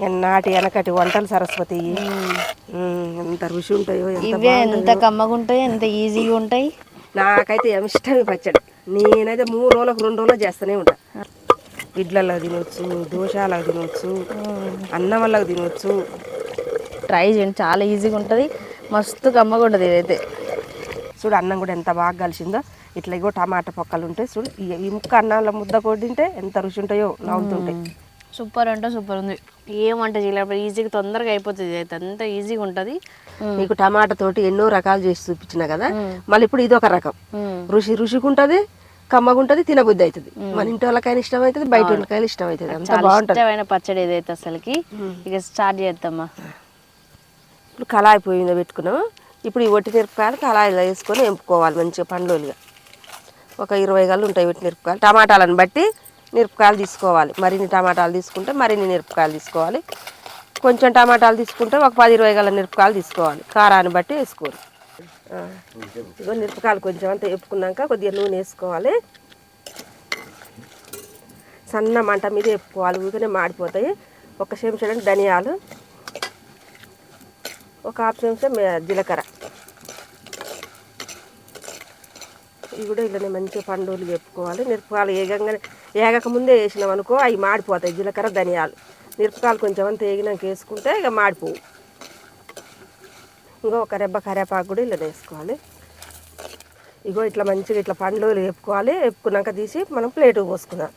నాటి వెనకటి వంటలు సరస్వతి? ఉమ్, ఎంత రుచి ఉంటాయో ఎంత ఇవే ఎంత కమ్మగుంటాయి ఎంత ఈజీగా ఉంటాయి. నాకైతే ఏమి ఇష్టం పచ్చడి. నేనైతే మూడు రోజులకు రెండు రోజులు చేస్తూనే ఉంటా. ఇడ్లలో తినొచ్చు దోశలకు తినొచ్చు అన్నం వల్లకు తినొచ్చు. ట్రై చేయండి చాలా ఈజీగా ఉంటుంది. మస్తు కమ్మగా ఉంటుంది ఇదైతే. చూడు అన్నం కూడా ఎంత బాగా కలిసిందో. ఇట్లా ఇగో టమాటా పొక్కలు ఉంటాయి చూడు ఈ- ఈ ముక్క అన్నంలో ముద్ద కొట్టింటే ఎంత రుచి ఉంటాయో నవ్వుతుంటాయి సూపర్ అంటే సూపర్ ఉంది. ఏం వంట చేయలేకపోతే ఈజీగా తొందరగా అయిపోతుంది ఇదైతే అంత ఈజీగా ఉంటుంది. నీకు టమాటా తోటి ఎన్నో రకాలు చేసి చూపించిన కదా. మళ్ళీ ఇప్పుడు ఇది ఒక రకం. రుచి రుచికి ఉంటుంది కమ్మగుంటది తినబుద్ధి అవుతుంది మన ఇంటి వాళ్ళకైనా ఇష్టం అవుతుంది బయట వాళ్ళకైనా ఇష్టం అవుతుంది అంత బాగుంటుంది. ఇష్టమైన పచ్చడి ఇదైతే అసలుకి. ఇక స్టార్ట్ చేద్దామా? ఇప్పుడు కళాయి పొయ్యి మీద పెట్టుకున్నాము ఇప్పుడు ఈ ఒట్టి మిరపకాయలు కళాయిలో వేసుకొని ఎంపుకోవాలి మంచిగా పండ్లోలుగా ఒక ఇరవై గల్లు ఉంటాయి ఒట్టి మిరపకాయలు. టమాటాలను బట్టి మిరపకాయలు తీసుకోవాలి. మరిన్ని టమాటాలు తీసుకుంటే మరిన్ని మిరపకాయలు తీసుకోవాలి. కొంచెం టమాటాలు తీసుకుంటే ఒక పది ఇరవై గల మిరపకాయలు తీసుకోవాలి. కారాన్ని బట్టి వేసుకోవాలి. ఇదిగో మిరపకాయలు కొంచెం అంతా వేపుకున్నాక కొద్దిగా నూనె వేసుకోవాలి. సన్న మంట మీద వేపుకోవాలి. ఊరికనే మాడిపోతాయి. ఒక చెంచా ధనియాలు ఒక హాఫ్ చెంచా జీలకర్ర. ఇవి కూడా ఇలానే మంచిగా పండుగలు చెప్పుకోవాలి. మిరపకాయలు ఏగంగానే ఏగక ముందే వేసినాం అనుకో అవి మాడిపోతాయి. జీలకర్ర ధనియాలు మిరపకాయలు కొంచెం అంత ఏగినాక వేసుకుంటే ఇక మాడిపోవు. ఇంకో ఒక రెబ్బ కరేపాకు కూడా ఇలా వేసుకోవాలి. ఇగో ఇట్లా మంచిగా ఇట్లా పండ్లు వేపుకోవాలి. వేపుకున్నాక తీసి మనం ప్లేటు పోసుకుందాం.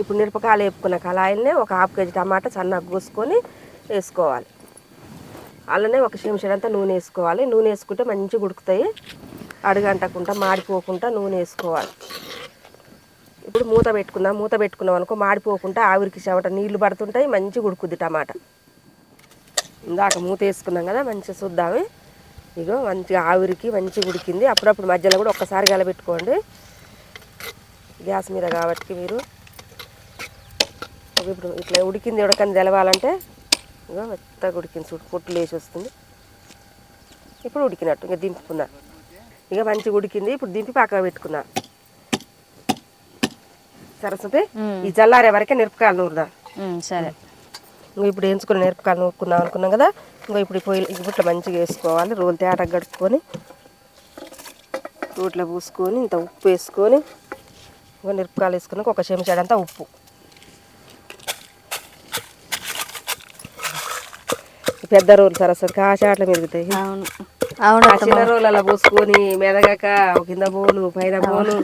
ఇప్పుడు మిరపకాయలు వేపుకున్న కళాయిల్ని ఒక హాఫ్ కేజీ టమాటా సన్నగా కోసుకొని వేసుకోవాలి. అలానే ఒక చెంచడంతా నూనె వేసుకోవాలి. నూనె వేసుకుంటే మంచిగా ఉడుకుతాయి. అడుగంటకుండా మాడిపోకుండా నూనె వేసుకోవాలి. ఇప్పుడు మూత పెట్టుకుందాం. మూత పెట్టుకున్నాం అనుకో మాడిపోకుండా ఆవిరికి చెమట నీళ్ళు పడుతుంటాయి మంచిగా ఉడుకుద్ది టమాటా. ఇందాక మూత వేసుకున్నాం కదా మంచిగా చూద్దాము. ఇగో మంచిగా ఆవిరికి మంచిగా ఉడికింది. అప్పుడప్పుడు మధ్యలో కూడా ఒక్కసారి గలబెట్టుకోండి గ్యాస్ మీద కాబట్టి మీరు ఇప్పుడు ఇట్లా ఉడికింది ఉడకని తెలవాలంటే ఇగో మెత్తగా ఉడికింది చూడు పొట్టు లేచి వస్తుంది. ఇప్పుడు ఉడికినట్టు ఇంకా దింపుకున్నాను ఇక మంచిగా ఉడికింది. ఇప్పుడు దింపి పక్కన పెట్టుకున్నా. సరస్వతి ఈ జల్లారే వరకే మిరపకాయలు నూరుదా? సరే. ఇంకో ఇప్పుడు వేయించుకుని మిరపకాయలు నూరుకున్నాం అనుకున్నాం కదా. ఇంకో ఇప్పుడు ఈ పొయ్యి ఇట్లా మంచిగా వేసుకోవాలి. రోలు తేట గడుపుకొని రోట్లో పూసుకొని ఇంత ఉప్పు వేసుకొని ఇంకో మిరపకాయలు వేసుకున్నాక ఒక చెంచాడంతా ఉప్పు. పెద్ద రోలు సరస్వతి కాచాట్ల మెరుగుతాయి. అవును. చిన్న పోసుకొని మెదగక కింద బోలు పైన బోలు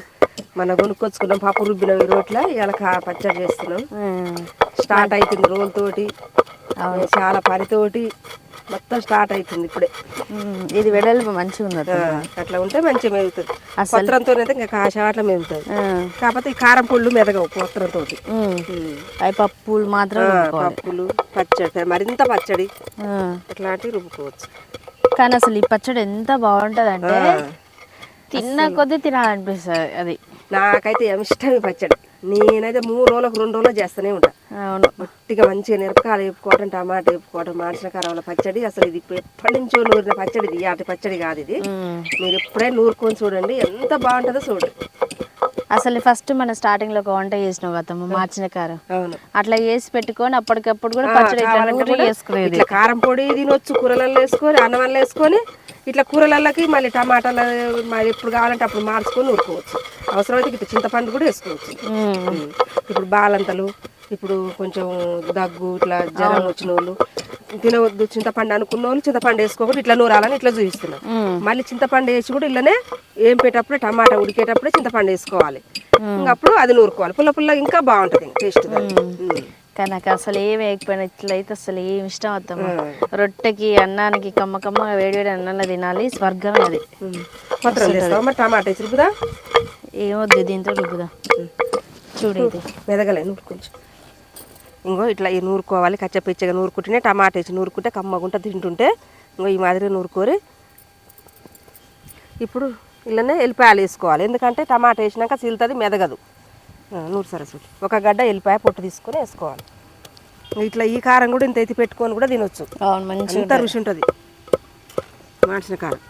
మన కొనుక్కొచ్చుకున్నాం పప్పు రుబ్బిన రోట్ల ఇవాళ కా- పచ్చడి చేస్తున్నాం. స్టార్ట్ అవుతుంది రోలుతోటి చాలా పనితోటి మొత్తం స్టార్ట్ అవుతుంది ఇప్పుడే. ఇది వెడల్పు మంచిగా ఆ, అట్లా ఉంటే మంచిగా మెరుగుతుంది పత్రంతో అయితే ఇంకా కాశాట్ల మెరుగుతుంది కాకపోతే ఈ కారం పుళ్ళు మెదగవు పత్రంతో. అవి పప్పులు మాత్రం. పప్పులు పచ్చడి మరింత పచ్చడి. ఉమ్. అట్లాంటివి రుబ్బుకోవచ్చు. కానీ అసలు ఈ పచ్చడి ఎంత బాగుంటది అంటే. తిన్న కొద్దీ తినాలనిపిస్తుంది అది. నాకైతే ఏమి ఇష్టం ఈ పచ్చడి. నేనైతే మూడు రోజులకు రెండు రోజులు చేస్తూనే ఉంటా. అవును. గట్టిగా మంచిగా మిరపకాయలు వేపుకోవడం టమాటా వేపుకోవడం మాడిన కారంలో పచ్చడి అసలు ఇది ఎప్పటి నుంచో నూరిన పచ్చడి ఇది అటు పచ్చడి కాదు ఇది. మీరు ఎప్పుడే నూరుకొని చూడండి ఎంత బాగుంటుందో చూడండి. అసలు ఫస్ట్ మన స్టార్టింగ్లో ఒక వంట చేసినావు గతమ్మ మార్చిన కారం అట్లా వేసి పెట్టుకొని అప్పటికప్పుడు కూడా పచ్చడి వేసుకునేది. కారం పొడి తినొచ్చు కూరలలో వేసుకొని అన్నంలో వేసుకొని ఇట్లా కూరలలోకి మళ్ళీ టమాటాలు మరి ఎప్పుడు కావాలంటే అప్పుడు మార్చుకొని నూరుకోవచ్చు అవసరమైతే ఇట్లా చింతపండు కూడా వేసుకోవచ్చు. ఇప్పుడు బాలంతలు ఇప్పుడు కొంచెం దగ్గు ఇట్లా జ్వరం వచ్చిన వాళ్ళు తినవద్దు చింతపండు అనుకున్న వాళ్ళు చింతపండు వేసుకోకుండా ఇట్లా నూరాలని ఇట్లా చూపిస్తున్నాం. మళ్ళీ చింతపండు వేసి కూడా ఇళ్ళనే ఏం పెట్టేటప్పుడు టమాటా ఉడికేటప్పుడే చింతపండు వేసుకోవాలి. ఇంకా అప్పుడు అది నూరుకోవాలి. పుల్ల పుల్ల ఇంకా బాగుంటుంది టేస్ట్ కానీ నాకు అసలు ఏం వేయకపోయినా ఇట్లా అయితే అసలు ఏం ఇష్టం అవుతాము రొట్టెకి అన్నానికి కమ్మ కమ్మ వేడి వేడి అన్నంలో తినాలి స్వర్గం అది. టమాటా ఏమొద్దు దీంతో రుబ్బుదా? చూడు ఇది. మెదగలే నూరు కొంచెం ఇంకో ఇట్లా ఈ నూరుకోవాలి కచ్చపిచ్చగా నూరుకుంటేనే టమాటా వేసి నూరుకుంటే కమ్మగుంట తింటుంటే ఇంకో ఈ మాదిరిగా నూరుకోరి. ఇప్పుడు ఇళ్ళనే ఎల్లిపాయలు వేసుకోవాలి ఎందుకంటే టమాటా వేసినాక చీలుతుంది మెదగదు. నూరు సరస్వతి ఒక గడ్డ ఎల్లిపాయ పొట్టు తీసుకొని వేసుకోవాలి. ఇట్లా ఈ కారం కూడా ఇంత ఎత్తి పెట్టుకొని కూడా తినొచ్చు. అంత రుచి ఉంటుంది మాడిన కారం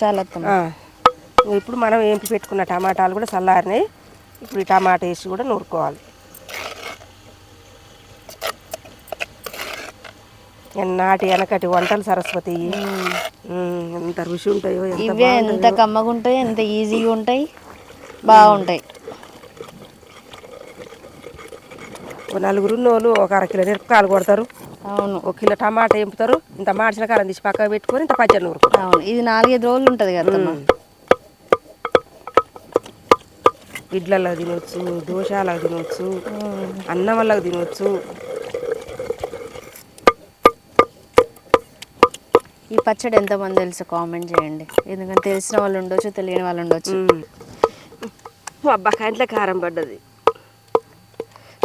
చాలా ఇప్పుడు మనం ఏంపి పెట్టుకున్న టమాటాలు కూడా చల్లారినాయి. ఇప్పుడు ఈ టమాటా వేసి కూడా నూరుకోవాలి. నాటి వెనకటి వంటలు సరస్వతి? ఎంత రుచి ఉంటాయో ఎంత ఇవే ఎంత కమ్మగా ఉంటాయి ఎంత ఈజీగా ఉంటాయి బాగుంటాయి. నలుగురు ఉన్నోళ్ళు ఒక అర కిలో మిరపకాయలు కొడతారు. అవును. ఒక కిలో టమాటా ఎంపుతారు. ఇంత మాడిచిన కారం తీసి పక్కకు పెట్టుకొని ఇంత పచ్చడి నూరుకుంటారు. అవును. ఇది నాలుగైదు రోజులు ఉంటుంది కదా ఇడ్లలో తినొచ్చు దోశలకు తినొచ్చు వల్లకు తినొచ్చు. ఈ పచ్చడి ఎంతమంది తెలుసు కామెంట్ చేయండి. ఎందుకంటే తెలిసిన వాళ్ళు ఉండొచ్చు తెలియని వాళ్ళు ఉండొచ్చు. అబ్బా కంట్లో కారం పడ్డది.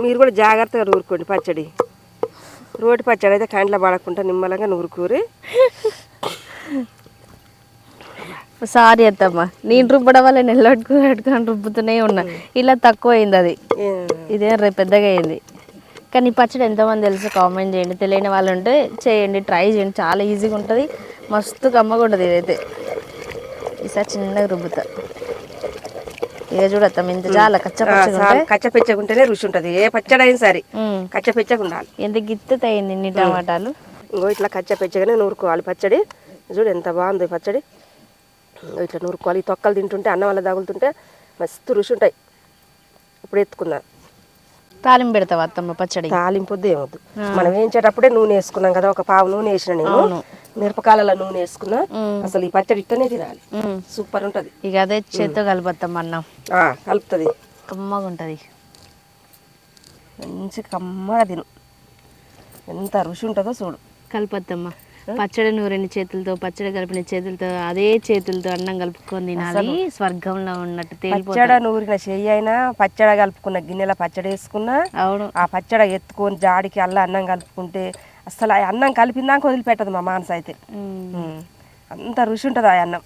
మీరు కూడా జాగ్రత్తగా నూరుకోండి పచ్చడి. రోటి పచ్చడి అయితే కంట్లో పడకుండా నిమ్మలంగా నూరుకూరి. సారీ అత్తమ్మ. నేను రుబ్బడం వల్ల పెట్టుకొని రుబ్బుతూనే ఉన్నా. ఇలా తక్కువ అయింది అది ఇదే రేపు పెద్దగా అయింది కానీ పచ్చడి ఎంతమంది తెలుసు కామెంట్ చేయండి. తెలియని వాళ్ళు ఉంటే చేయండి ట్రై చేయండి. చాలా ఈజీగా ఉంటుంది మస్తు కమ్మగా ఉంటుంది ఇదైతే. ఈసారి చిన్నగా రుబ్బుతా. ఇక చూడత్తాం ఇంత చాలా కచ్చపచ్చగా ఉంటే. కచ్చపెచ్చగుంటేనే రుచి ఉంటుంది ఏ పచ్చడి అయినా సరే ఉమ్. కచ్చపెచ్చగా ఉండాలి ఎంత గిత్తత అయింది ఇన్ని టమాటాలు. ఇంకో ఇట్లా కచ్చపెచ్చగానే నూరుకోవాలి పచ్చడి. చూడు ఎంత బాగుంది పచ్చడి. ఇట్లా నూరుకోవాలి. ఈ తొక్కలు తింటుంటే అన్నం వల్ల తగులుతుంటే మస్తు రుచి ఉంటాయి ఇప్పుడు ఎత్తుకున్నా తాలింపు పెడతావా అత్తమ్మ పచ్చడి? తాలింపు వద్దు ఏమొద్దు. మనం వేయించేటప్పుడే నూనె వేసుకున్నాం కదా ఒక పావు నూనె వేసిన నేను. మిరపకాయల నూనె వేసుకున్నా. అసలు ఈ పచ్చడి ఇట్టనే తినాలి. సూపర్ ఉంటుంది. ఇక అదే చేత్తో కలుపుతాం అన్నం. కలుపుతుంది. కమ్మగా ఉంటుంది. మంచి కమ్మగా తిను. ఎంత రుచి ఉంటుందో చూడు. కలుపత్తమ్మ. పచ్చడి నూరిని చేతులతో పచ్చడి కలిపిన చేతులతో అదే చేతులతో అన్నం కలుపుకొని తినాలి. స్వర్గంలో ఉన్నట్టు పచ్చడి నూరిన చెయ్యి అయినా పచ్చడి కలుపుకున్న గిన్నెల పచ్చడి వేసుకున్నా అవును. ఆ పచ్చడి ఎత్తుకొని జాడికి అల్ల అన్నం కలుపుకుంటే అసలు ఆ అన్నం కలిపిందాక వదిలిపెట్టదు మా మానస అయితే. అంత రుచి ఉంటుంది ఆ అన్నం.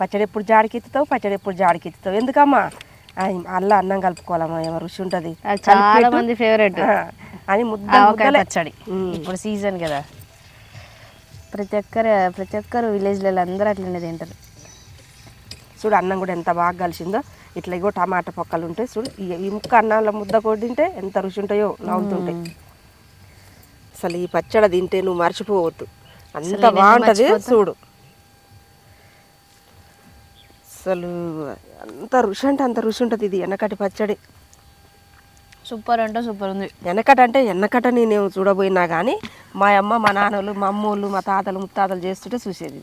పచ్చడి ఎప్పుడు జాడికి ఎత్తుతావు పచ్చడి ఎప్పుడు జాడికి ఎత్తుతావు? ఎందుకమ్మా? అల్ల అన్నం కలుపుకోవాలమ్మా ఏమో రుచి ఉంటుంది. చాలా మంది ఫేవరెట్ అని ముద్ద. పచ్చడి. ఇప్పుడు సీజన్ కదా. ప్రతి ఒక్కరు ప్రతి ఒక్కరు విలేజ్లలో అందరూ అట్లనే తింటారు. చూడు అన్నం కూడా ఎంత బాగా కలిసిందో ఇట్లా ఇగో టమాటా పొక్కలు ఉంటాయి చూడు ఈ- ముక్క అన్నంలో ముద్ద కొట్టింటే ఎంత రుచి ఉంటాయో నవ్వుతుంటాయి అసలు ఈ పచ్చడి తింటే నువ్వు మర్చిపోవద్దు. అంత బాగుంటుంది చూడు. అసలు అంత రుచి అంటే అంత రుచి ఉంటుంది ఇది వెనకటి పచ్చడి. సూపర్ అంటే సూపర్ ఉంది. వెనకట అంటే వెనకట నేను చూడబోయినా కానీ మా అమ్మ మా నాన్నలు మా అమ్మోళ్ళు మా తాతలు ముత్తాతలు చేస్తుంటే చూసేది.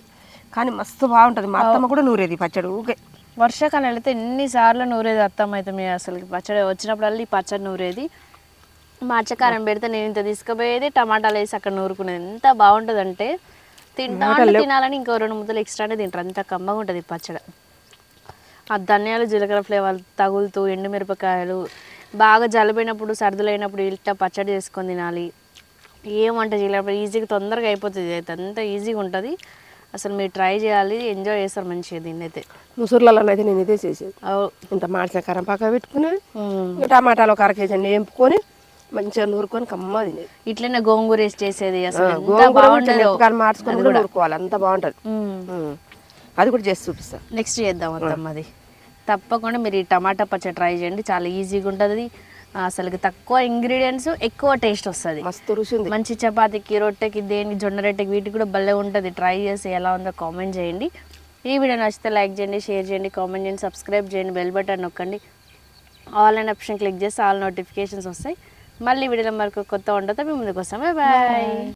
కానీ మస్తు బాగుంటుంది. మా అత్తమ్మ కూడా నూరేది పచ్చడి ఊకే వర్షాకాలం వెళితే ఎన్నిసార్లు నూరేది అత్తమ్మ అయితే మీ అసలు పచ్చడి? వచ్చినప్పుడల్లా ఈ పచ్చడి నూరేది. మత్స్యకారం పెడితే నేను ఇంత తీసుకుపోయేది టమాటాలు వేసి అక్కడ నూరుకునేది. ఎంత బాగుంటుంది అంటే తింటా తినాలని ఇంకో రెండు ముద్దలు ఎక్స్ట్రానే తింటారు. అంత కమ్మగా ఉంటుంది పచ్చడి. ఆ ధనియాలు జీలకర్ర ఫ్లేవర్ తగులుతూ ఎండుమిరపకాయలు బాగా జలపోయినప్పుడు సర్దులైనప్పుడు ఇట్లా పచ్చడి చేసుకొని తినాలి. ఏం వంట చేయలేప్పుడు ఈజీగా తొందరగా అయిపోతుంది. అయితే అంత ఈజీగా ఉంటుంది. అసలు మీరు ట్రై చేయాలి. ఎంజాయ్ చేస్తారు మంచిగా దీన్ని అయితే ముసూర్లలో అయితే నేను ఇదే చేసేది. ఇంత మాడిన కారం పక్క పెట్టుకునేది ఉమ్. ఇంకా టమాటాలు ఒక అర కేజీ వేపుకొని మంచిగా నూరుకొని కమ్మ తినేది. ఇట్లనే గోంగూర వేసి చేసేది. అసలు గోంగూర మార్చుకొని కూడా నూరుకోవాలి. అంత బాగుంటుంది. అది కూడా చేసి చూపిస్తా. నెక్స్ట్ చేద్దాం అత్తమ్మ అది. తప్పకుండా మీరు ఈ టమాటా పచ్చడి ట్రై చేయండి. చాలా ఈజీగా ఉంటుంది. అసలు తక్కువ ఇంగ్రీడియంట్స్ ఎక్కువ టేస్ట్ వస్తుంది. మస్తు రుచి ఉంది. మంచి చపాతీకి రొట్టెకి దేనికి జొన్న రొట్టెకి వీటికి కూడా భలే ఉంటుంది. ట్రై చేసి ఎలా ఉందో కామెంట్ చేయండి. ఈ వీడియో నచ్చితే లైక్ చేయండి షేర్ చేయండి కామెంట్ చేయండి సబ్స్క్రైబ్ చేయండి బెల్ బటన్ నొక్కండి. ఆల్ అండ్ ఆప్షన్ క్లిక్ చేస్తే ఆల్ నోటిఫికేషన్స్ వస్తాయి. మళ్ళీ వీడియోలో మరొక కొత్త వంటతో మేము ముందుకు వస్తాం. బాయ్